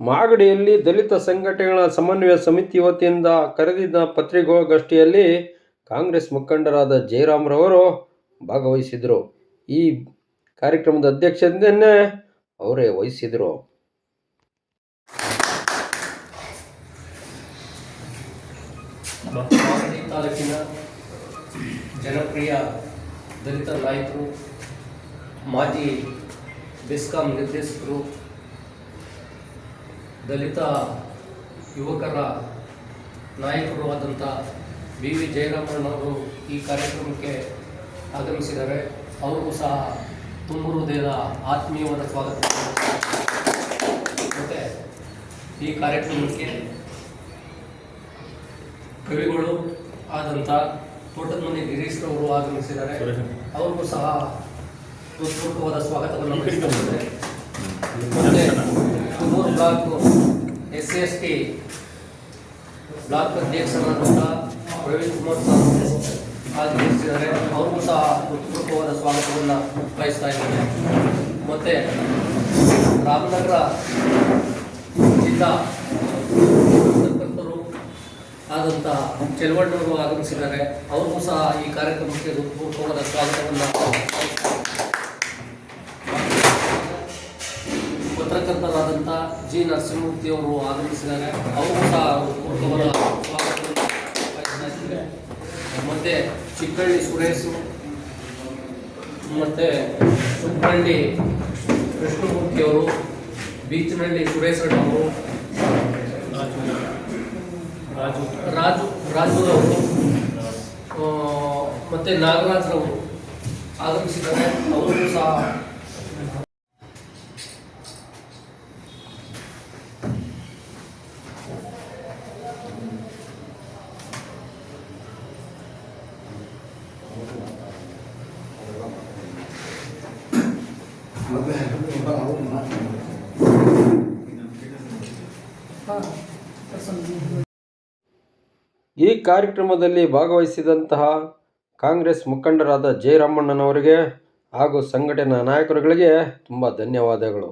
ಮಾಗಡಿಯಲ್ಲಿ ದಲಿತ ಸಂಘಟನೆಗಳ ಸಮನ್ವಯ ಸಮಿತಿ ವತಿಯಿಂದ ಕರೆದಿದ್ದ ಪತ್ರಿಕಾಗೋಷ್ಠಿಯಲ್ಲಿ ಕಾಂಗ್ರೆಸ್ ಮುಖಂಡರಾದ ಜಯರಾಮ್ರವರು ಭಾಗವಹಿಸಿದರು. ಈ ಕಾರ್ಯಕ್ರಮದ ಅಧ್ಯಕ್ಷತೆಯನ್ನೇ ಅವರೇ ವಹಿಸಿದರು. ತಾಲೂಕಿನ ಜನಪ್ರಿಯ ದಲಿತ ನಾಯಕರು, ಮಾಜಿ ಬೆಸ್ಕಾಂ ನಿರ್ದೇಶಕರು ದಲಿತ ಯುವಕರ ನಾಯಕರು ಆದಂಥ ಬಿ ವಿ ಜಯರಾಮಣ್ಣವರು ಈ ಕಾರ್ಯಕ್ರಮಕ್ಕೆ ಆಗಮಿಸಿದ್ದಾರೆ. ಅವರು ಸಹ ತುಂಬ ಹೃದಯದ ಆತ್ಮೀಯವಾದ ಸ್ವಾಗತ. ಮತ್ತು ಈ ಕಾರ್ಯಕ್ರಮಕ್ಕೆ ಕವಿಗಳು ಆದಂಥ ತೋಟದ ಮನೆ ಗಿರೀಶ್ ಅವರು ಆಗಮಿಸಿದ್ದಾರೆ. ಅವ್ರಿಗೂ ಸಹ ಹೃತ್ಪೂರ್ವಕವಾದ ಸ್ವಾಗತವನ್ನು ತುಮೂರು block S C S T block ಅಧ್ಯಕ್ಷರಾದಂಥ ಪ್ರವೀಣ್ ಕುಮಾರ್ ಆಗಮಿಸಿದ್ದಾರೆ ಅವ್ರಿಗೂ ಸಹ ಹೃತ್ಪೂರ್ವಕವಾದ ಸ್ವಾಗತವನ್ನು ಬಯಸ್ತಾ ಇದ್ದೇನೆ ಮತ್ತೆ ರಾಮನಗರ ಜಿಲ್ಲಾ ಆದಂತಹ ಆದಂಥ ಚೆಲುವಣ್ಣವರು ಆಗಮಿಸಿದ್ದಾರೆ. ಅವ್ರಿಗೂ ಸಹ ಈ ಕಾರ್ಯಕ್ರಮಕ್ಕೆ ಹೃತ್ಪೂರ್ವಕವಾದ ಸ್ವಾಗತವನ್ನು ಪತ್ರಕರ್ತರಾದಂಥ ಜಿ ನರಸಿಂಹಮೂರ್ತಿ ಅವರು ಆಗಮಿಸಿದ್ದಾರೆ. ಅವರು ಸಹ ಮತ್ತೆ ಚಿಕ್ಕಳ್ಳಿ ಸುರೇಶು ಮತ್ತೆ ಸುಬ್ಬಳ್ಳಿ ಕೃಷ್ಣಮೂರ್ತಿಯವರು ಬೀಚ್ನಳ್ಳಿ ಸುರೇಶ್ ಅವರು ರಾಜು. ರಾಜು ರಾಜುರವರು ಮತ್ತೆ ನಾಗರಾಜ್ರವರು ಆಗಮಿಸಿದ್ದಾರೆ. ಅವರು ಸಹ ಈ ಕಾರ್ಯಕ್ರಮದಲ್ಲಿ ಭಾಗವಹಿಸಿದಂತಹ ಕಾಂಗ್ರೆಸ್ ಮುಖಂಡರಾದ ಜಯರಾಮಣ್ಣನವರಿಗೆ ಹಾಗೂ ಸಂಘಟನಾ ನಾಯಕರುಗಳಿಗೆ ತುಂಬ ಧನ್ಯವಾದಗಳು.